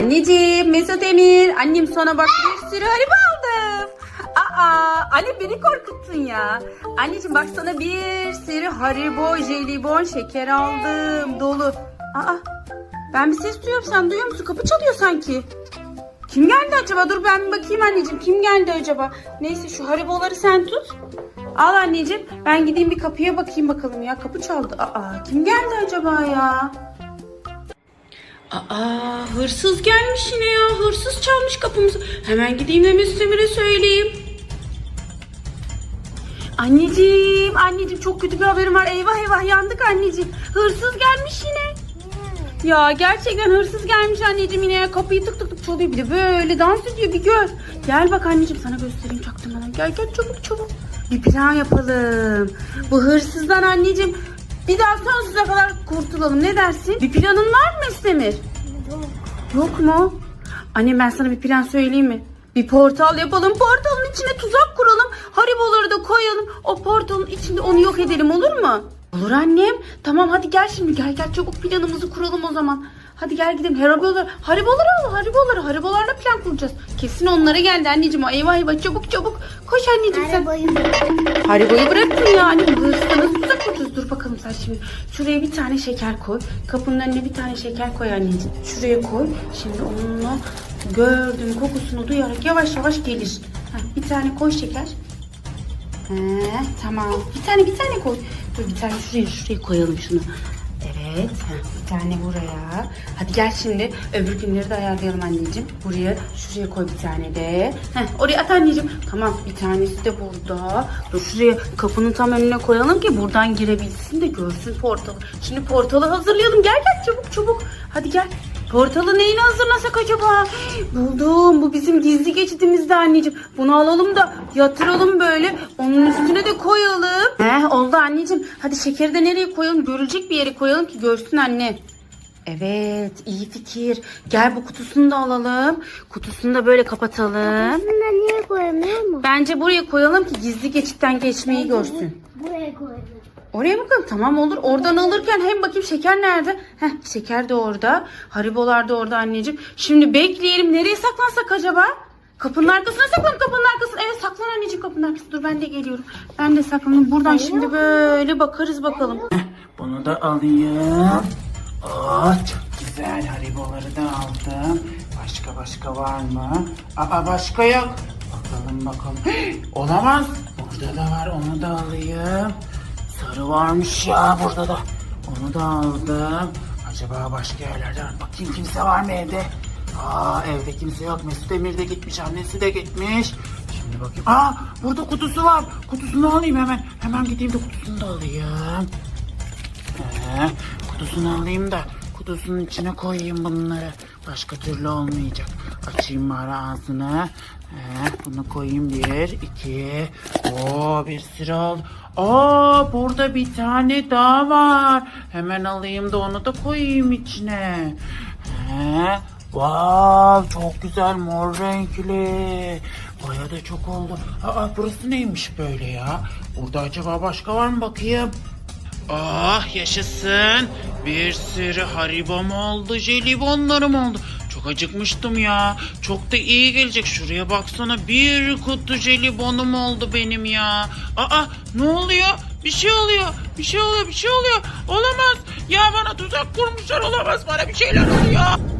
Anneciğim Mesut Emir annem sana bak bir sürü haribo aldım. Aa anne beni korkuttun ya. Anneciğim bak sana bir sürü haribo jelibon şeker aldım dolu. Aa ben bir ses duyuyorum sen duyuyor musun? Kapı çalıyor sanki. Kim geldi acaba? Dur ben bir bakayım anneciğim. Kim geldi acaba? Neyse şu hariboları sen tut. Al anneciğim. Ben gideyim bir kapıya bakayım bakalım ya. Kapı çaldı. Aa kim geldi acaba ya? Aa hırsız gelmiş yine ya. Hırsız çalmış kapımızı. Hemen gideyim de Müslümir'e söyleyeyim. Anneciğim, anneciğim çok kötü bir haberim var. Eyvah eyvah yandık anneciğim. Hırsız gelmiş yine. Ya gerçekten hırsız gelmiş anneciğim yine ya. Kapıyı tık tık tık çalıyor bir de böyle dans ediyor bir gör. Gel bak anneciğim sana göstereyim çaktırmadan. Gel gel çabuk çabuk. Bir plan yapalım. Bu hırsızdan anneciğim bir daha sonsuza kadar kurtulalım. Ne dersin? Bir planın var mı Estemir? Yok mu? Anne ben sana bir plan söyleyeyim mi? Bir portal yapalım. Portalın içine tuzak kuralım. Hariboları da koyalım. O portalın içinde onu yok edelim olur mu? Olur annem. Tamam hadi gel şimdi. Gel gel çabuk planımızı kuralım o zaman. Hadi gel gidelim. Haribolar, hariboları al. Hariboları. Haribolarla plan kuracağız. Kesin onlara geldi anneciğim. O eyvah eyvah çabuk çabuk. Koş anneciğim sen. Arabayı Haribo'yu bıraktın ya annem. Hırsızda nasıl tuzak kuracağız? Dur bakalım sen şimdi. Şuraya bir tane şeker koy. Kapının önüne bir tane şeker koy anneciğim. Şuraya koy. Şimdi onunla gördüğüm kokusunu duyarak yavaş yavaş gelir. Heh, bir tane koy şeker. He, tamam. Bir tane bir tane koy. Dur bir tane şuraya şuraya koyalım şunu. Evet. bir tane buraya. Hadi gel şimdi öbür günleri de ayarlayalım anneciğim. Buraya şuraya koy bir tane de. Heh, oraya at anneciğim. Tamam bir tanesi de burada. Dur şuraya kapının tam önüne koyalım ki buradan girebilsin de görsün portalı. Şimdi portalı hazırlayalım. Gel gel çabuk çabuk. Hadi gel. Portalı neyini hazırlasak acaba? Buldum. Bu bizim gizli geçitimizde anneciğim. Bunu alalım da yatıralım böyle. Onun üstüne de koyalım. He oldu anneciğim. Hadi şekeri de nereye koyalım? Görülecek bir yere koyalım ki görsün anne. Evet iyi fikir. Gel bu kutusunu da alalım. Kutusunu da böyle kapatalım. Aslında niye koyamıyor mu? Bence buraya koyalım ki gizli geçitten geçmeyi görsün. Buraya koyalım. Oraya bakalım tamam olur. Oradan alırken hem bakayım şeker nerede? Heh şeker de orada. Haribolar da orada anneciğim. Şimdi bekleyelim. Nereye saklansak acaba? Kapının arkasına saklan kapının arkasına. Evet saklan anneciğim kapının arkasına. Dur ben de geliyorum. Ben de saklanayım. Buradan şimdi böyle bakarız bakalım. Bunu da alayım. Oh, çok güzel hariboları da aldım. Başka başka var mı? Aa başka yok. Bakalım bakalım. Olamaz. Burada da var onu da alayım. Sarı varmış ya burada da. Onu da aldım. Acaba başka yerlerde var mı? Bakayım kimse var mı evde? Aa evde kimse yok. Mesut Emir de gitmiş. Annesi de gitmiş. Şimdi bakayım. Aa burada kutusu var. Kutusunu alayım hemen. Hemen gideyim de kutusunu da alayım. Ee, kutusunu alayım da kutusunun içine koyayım bunları. Başka türlü olmayacak. Açayım bari ağzını. Ee, bunu koyayım bir, iki. Oo bir sürü oldu. Aa burada bir tane daha var. Hemen alayım da onu da koyayım içine. Ee, Wow, çok güzel mor renkli. Baya da çok oldu. Aa, burası neymiş böyle ya? Burada acaba başka var mı bakayım? Ah yaşasın. Bir sürü haribom oldu, jelibonlarım oldu. Çok acıkmıştım ya. Çok da iyi gelecek. Şuraya baksana bir kutu jelibonum oldu benim ya. Aa ne oluyor? Bir şey oluyor. Bir şey oluyor. Bir şey oluyor. Olamaz. Ya bana tuzak kurmuşlar. Olamaz. Bana bir şeyler oluyor.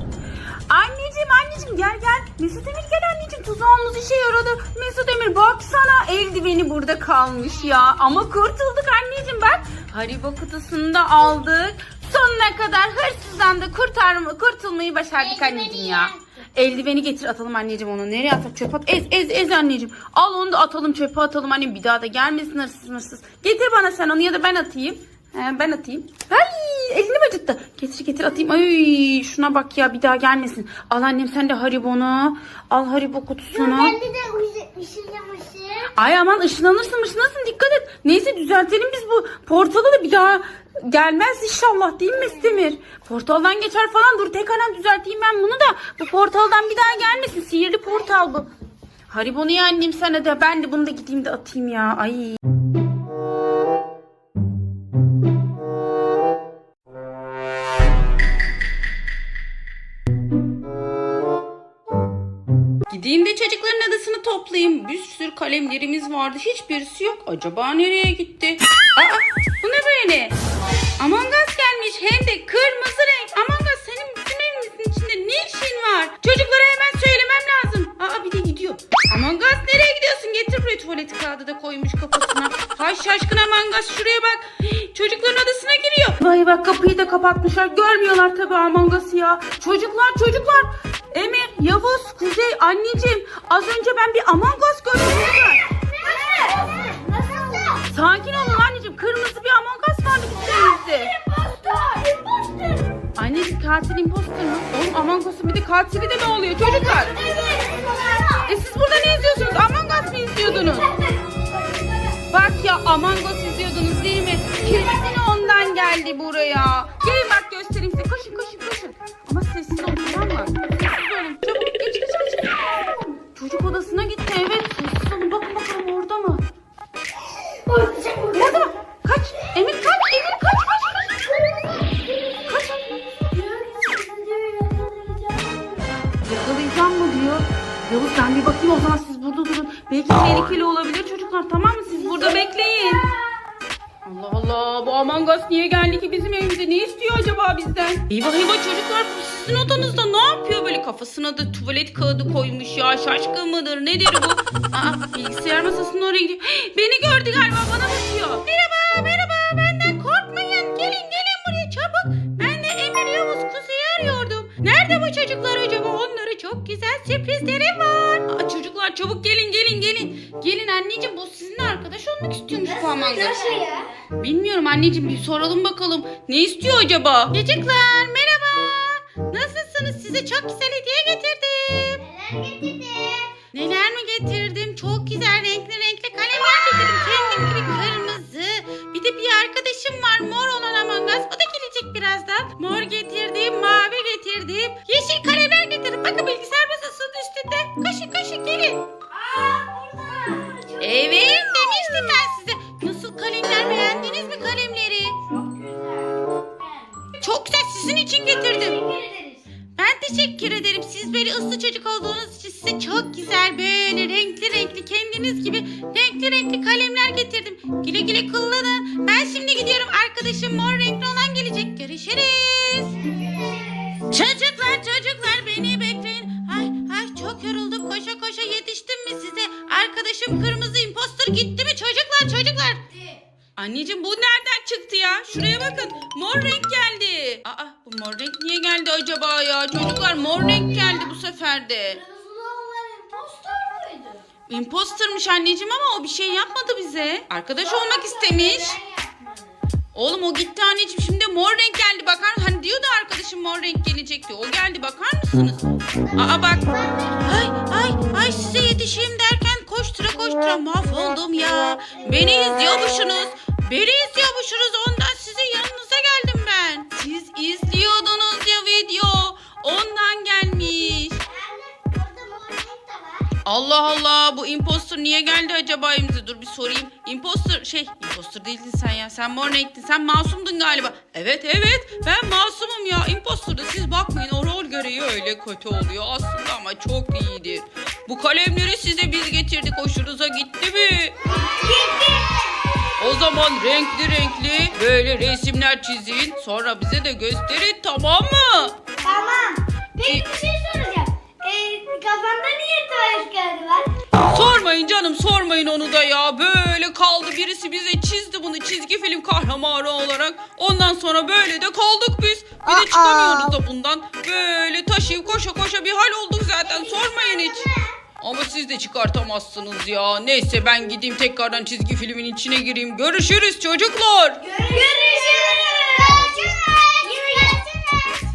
Anneciğim anneciğim gel gel. Mesut Emir gel anneciğim tuzağımız işe yaradı. Mesut Emir baksana eldiveni burada kalmış ya. Ama kurtulduk anneciğim bak. Haribo kutusunu da aldık. Sonuna kadar hırsızdan da kurtarma, kurtulmayı başardık Eldiveni anneciğim ya. Eldiveni getir atalım anneciğim onu. Nereye atalım? Çöpe at. Ez ez ez anneciğim. Al onu da atalım çöpe atalım annem. Bir daha da gelmesin hırsız hırsız. Getir bana sen onu ya da ben atayım. He, ben atayım. Ay acıttı? Getir getir atayım. Ay şuna bak ya bir daha gelmesin. Al annem sen de haribonu. Al haribo kutusunu. Ben de de ışınlamışım. Ay aman ışınlanırsın ışınlanırsın dikkat et. Neyse düzeltelim biz bu portalı da bir daha gelmez inşallah değil mi Estemir? Portaldan geçer falan dur tek anam düzelteyim ben bunu da. Bu portaldan bir daha gelmesin sihirli portal bu. Haribonu ya annem sana da ben de bunu da gideyim de atayım ya. Ay. Kalemlerimiz vardı. Hiçbirisi yok. Acaba nereye gitti? Aa, bu ne böyle? Among Us gelmiş. Hem de kırmızı renk. Among Us senin bizim evimizin içinde ne işin var? Çocuklara hemen söylemem lazım. Aa bir de gidiyor. Among Us nereye gidiyorsun? Getir buraya tuvalet kağıdı da koymuş kafasına. Hay şaşkın Among Us şuraya bak. Çocukların adasına giriyor. Vay bak kapıyı da kapatmışlar. Görmüyorlar tabii Among Us'ı ya. Çocuklar çocuklar. Yavuz, Kuzey, anneciğim. Az önce ben bir Among Us gördüm. Nasıl? Sakin olun anneciğim. Kırmızı bir Among Us vardı. Impostor. Anneciğim katil imposter mı? Oğlum Among Us'un bir de katili de mi oluyor çocuklar? E siz burada ne izliyorsunuz? Among Us mı izliyordunuz? Bak ya Among Us izliyordunuz değil mi? Kesin ondan geldi buraya. Gelin bak göstereyim size. Koşun koşun koşun. Ama sessiz olun tamam mı? Tehlikeli olabilir çocuklar tamam mı? Siz burada bekleyin. Allah Allah bu Among Us niye geldi ki bizim evimize? Ne istiyor acaba bizden? Eyvah eyvah çocuklar sizin odanızda ne yapıyor böyle kafasına da tuvalet kağıdı koymuş ya şaşkın mıdır nedir bu? Aa bilgisayar masasının oraya gidiyor. Beni gördü galiba bana bakıyor. Merhaba merhaba benden korkmayın gelin gelin buraya çabuk. Ben de Emir Yavuz Kuzey'i arıyordum. Nerede bu çocuklar acaba? Onlara çok güzel sürprizlerim var. Aa, çocuklar çabuk gelin gelin gelin. Gelin anneciğim bu sizinle arkadaş olmak istiyormuş bu. Nasıl ya? Bilmiyorum anneciğim bir soralım bakalım. Ne istiyor acaba? Çocuklar merhaba. Nasılsınız? Size çok güzel hediye getirdim. Neler getirdin? Teşekkür ederim. Siz böyle ıslı çocuk olduğunuz nereden çıktı ya? Şuraya bakın. Mor renk geldi. Aa bu mor renk niye geldi acaba ya? Çocuklar mor renk geldi bu sefer de. Impostermış anneciğim ama o bir şey yapmadı bize. Arkadaş olmak istemiş. Oğlum o gitti anneciğim şimdi mor renk geldi bakar Hani diyordu arkadaşım mor renk gelecek diyor. O geldi bakar mısınız? Aa bak. Ay ay ay size yetişeyim derken koştura koştura mahvoldum ya. Beni izliyormuşsunuz. Beni izliyormuşsunuz ondan sizin yanınıza geldim ben. Siz izliyordunuz ya video. Ondan gelmiş. Allah Allah bu imposter niye geldi acaba evimize? Dur bir sorayım. Imposter şey imposter değildin sen ya. Sen mor. Sen masumdun galiba. Evet evet ben masumum ya. Imposter'da siz bakmayın o rol gereği öyle kötü oluyor aslında ama çok iyidir. Bu kalemleri size biz getirdik. Hoşunuza gitti mi? O zaman renkli renkli böyle resimler çizin. Sonra bize de gösterin tamam mı? Tamam. Peki bir şey soracağım. Ee, kafanda niye tuvalet kağıdı var? Sormayın canım sormayın onu da ya. Böyle kaldı birisi bize çizdi bunu çizgi film kahramanı olarak. Ondan sonra böyle de kaldık biz. Bir de çıkamıyoruz da bundan. Böyle taşıyıp koşa koşa bir hal olduk zaten sormayın hiç. Ama siz de çıkartamazsınız ya. Neyse ben gideyim tekrardan çizgi filmin içine gireyim. Görüşürüz çocuklar. Görüşürüz.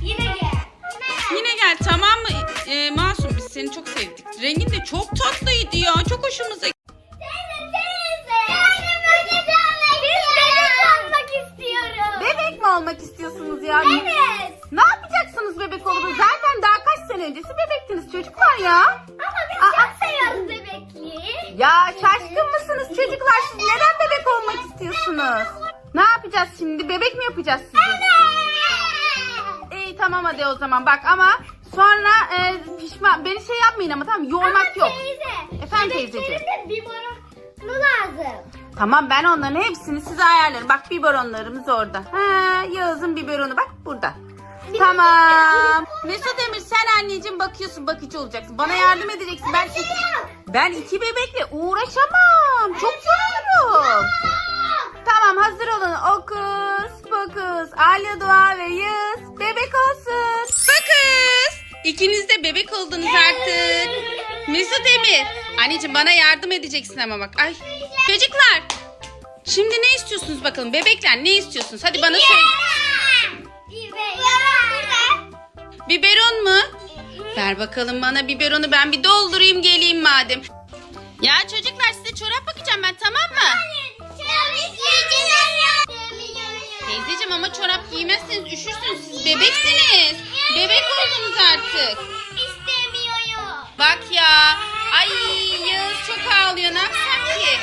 Yine gel. Yine gel tamam mı? Ee, Masum biz seni çok sevdik. Rengin de çok tatlıydı ya. Çok hoşumuza bebek almak istiyorum. Bebek mi olmak istiyorsunuz ya? Evet. Ne yapacaksınız bebek olup? Zaten daha öncesi bebektiniz çocuklar ya. Ama biz çok seviyoruz bebekliği. Ya şaşkın mısınız çocuklar? Siz neden bebek olmak istiyorsunuz? Ne yapacağız şimdi? Bebek mi yapacağız sizi? İyi tamam hadi o zaman bak ama sonra e, pişman be- beni şey yapmayın ama tamam yormak yok. Teyze. Efendim bebeklerin teyzeciğim. de biberonu lazım. Tamam ben onların hepsini size ayarlarım. Bak biberonlarımız orada. Ha, Yağız'ın biberonu bak burada. Tamam. Mesut Emir sen anneciğim bakıyorsun bakıcı olacaksın. Bana yardım edeceksin. Ben iki, ben iki bebekle uğraşamam. Çok yoruldum. Tamam hazır olun. Okus, pokus, Alya Dua ve Yağız bebek olsun. Bakız. İkiniz de bebek oldunuz artık. Mesut Emir. Anneciğim bana yardım edeceksin ama bak. Ay. Çocuklar. Şimdi ne istiyorsunuz bakalım? Bebekler ne istiyorsunuz? Hadi bana söyle. Biberon mu? Ver bakalım bana biberonu ben bir doldurayım geleyim madem. Ya çocuklar size çorap bakacağım ben tamam mı? Teyzeciğim ama çorap giymezseniz üşürsünüz. Siz bebeksiniz. Bebek oldunuz artık. İstemiyorum. Bak ya. Ay Yağız çok ağlıyor. Ne yapsam ki?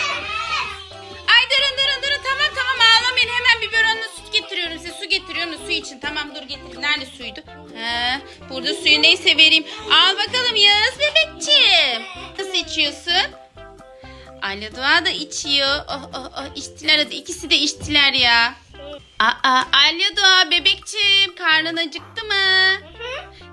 Ay durun durun durun. Tamam tamam ağlamayın. Hemen biberonla süt getiriyorum size. Su getiriyorum da su için. Tamam dur getir. Nerede suydu? He, burada suyu neyse vereyim. Al bakalım Yağız bebekçim. Nasıl içiyorsun? Ayla Doğa da içiyor. Oh oh oh içtiler hadi ikisi de içtiler ya. Aa Alya Doğa bebekçim karnın acıktı mı?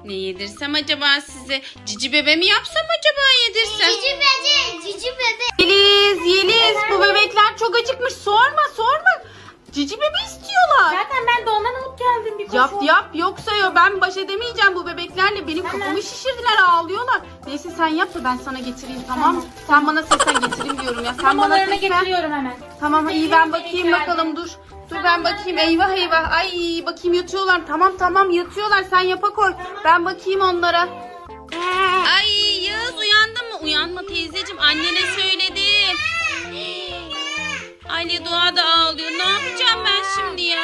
Ne yedirsem acaba size? Cici bebe mi yapsam acaba yedirsem? Cici bebe, cici bebe. Yeliz, Yeliz bu bebekler çok acıkmış. Sorma, sorma. Cici bebe istiyorlar. Zaten ben de ondan alıp geldim bir Yap koşu. yap yoksa yo ben baş edemeyeceğim bu bebeklerle. Benim kafamı şişirdiler ağlıyorlar. Neyse sen yap da ben sana getireyim tamam mı? Sen bana seslen getireyim diyorum ya. Sen bana Mamalarını seslen. getiriyorum hemen. Tamam iyi ben bakayım bakalım dur. Dur ben bakayım eyvah eyvah. Ay bakayım yatıyorlar. Tamam tamam yatıyorlar sen yapa koy. Ben bakayım onlara. Ay Yağız uyandın mı? Uyanma teyzeciğim annene söyledim. Ali Doğa da ağlıyor. Ne yapacağım ben şimdi ya?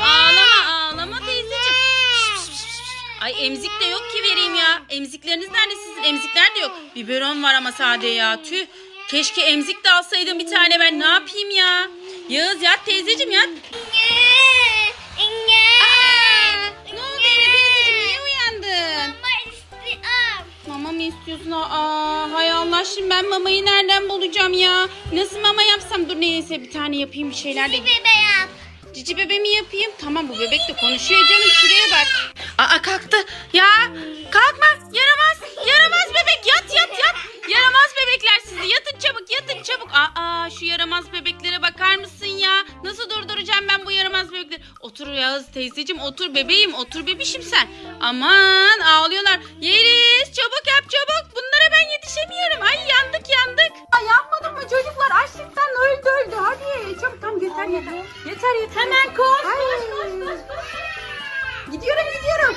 Ağlama ağlama teyzeciğim. Şş, şş, şş, şş. Ay emzik de yok ki vereyim ya. Emzikleriniz nerede sizin? Emzikler de yok. Biberon var ama sade ya. Tüh. Keşke emzik de alsaydım bir tane ben. Ne yapayım ya? Yağız yat teyzeciğim yat. Mı istiyorsun? Aa, hay Allah şimdi ben mamayı nereden bulacağım ya? Nasıl mama yapsam? Dur neyse bir tane yapayım bir şeyler de. Cici bebe mi yapayım? Tamam bu bebek de konuşuyor canım şuraya bak. Aa kalktı. Ya kalkma yaramaz. Yaramaz bebek yat yat yat. Yaramaz bebekler sizi yatın çabuk yatın çabuk. Aa şu yaramaz bebeklere bakar mısın ya? Nasıl durduracağım ben bu yaramaz bebekleri? Otur Yağız teyzeciğim otur bebeğim otur bebişim sen. Aman ağlıyorlar. Yeriz çabuk yap çabuk. Bunlara ben yetişemiyorum. Ay yandık yandık. Ay yanmadım mı çocuklar? Açlıktan öldü öldü. Hadi çabuk tamam yeter yeter. Yeter yeter. Hemen koş koş koş koş. Gidiyorum gidiyorum.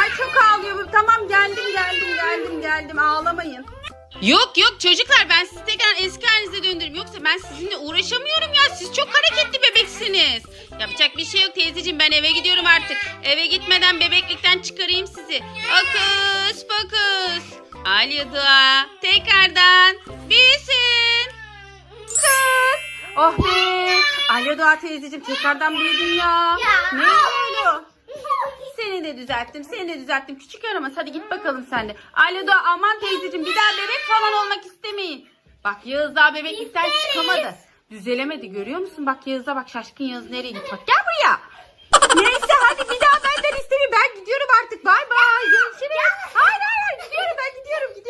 Ay çok ağlıyor. bu. Tamam geldim geldim geldim geldim ağlamayın. Yok yok çocuklar ben sizi tekrar eski halinize döndürürüm. Yoksa ben sizinle uğraşamıyorum ya. Siz çok hareketli bebeksiniz. Yapacak bir şey yok teyzeciğim ben eve gidiyorum artık. Eve gitmeden bebeklikten çıkarayım sizi. Okus pokus. Alya dua tekrardan büyüsün. Kız. Oh be. Alya dua teyzeciğim tekrardan büyüdün ya. Ne öyle? Seni de düzelttim, seni de düzelttim. Küçük yaramaz hadi git bakalım sen de. Alo da aman teyzeciğim bir daha bebek falan olmak istemeyin. Bak Yağız daha bebeklikten çıkamadı. Düzelemedi görüyor musun? Bak Yağız'a bak şaşkın Yağız nereye gitti? Bak gel buraya. Neyse hadi bir daha benden istemiyor. Ben gidiyorum artık. Bay bay. Görüşürüz. Hayır hayır hayır gidiyorum ben gidiyorum gidiyorum.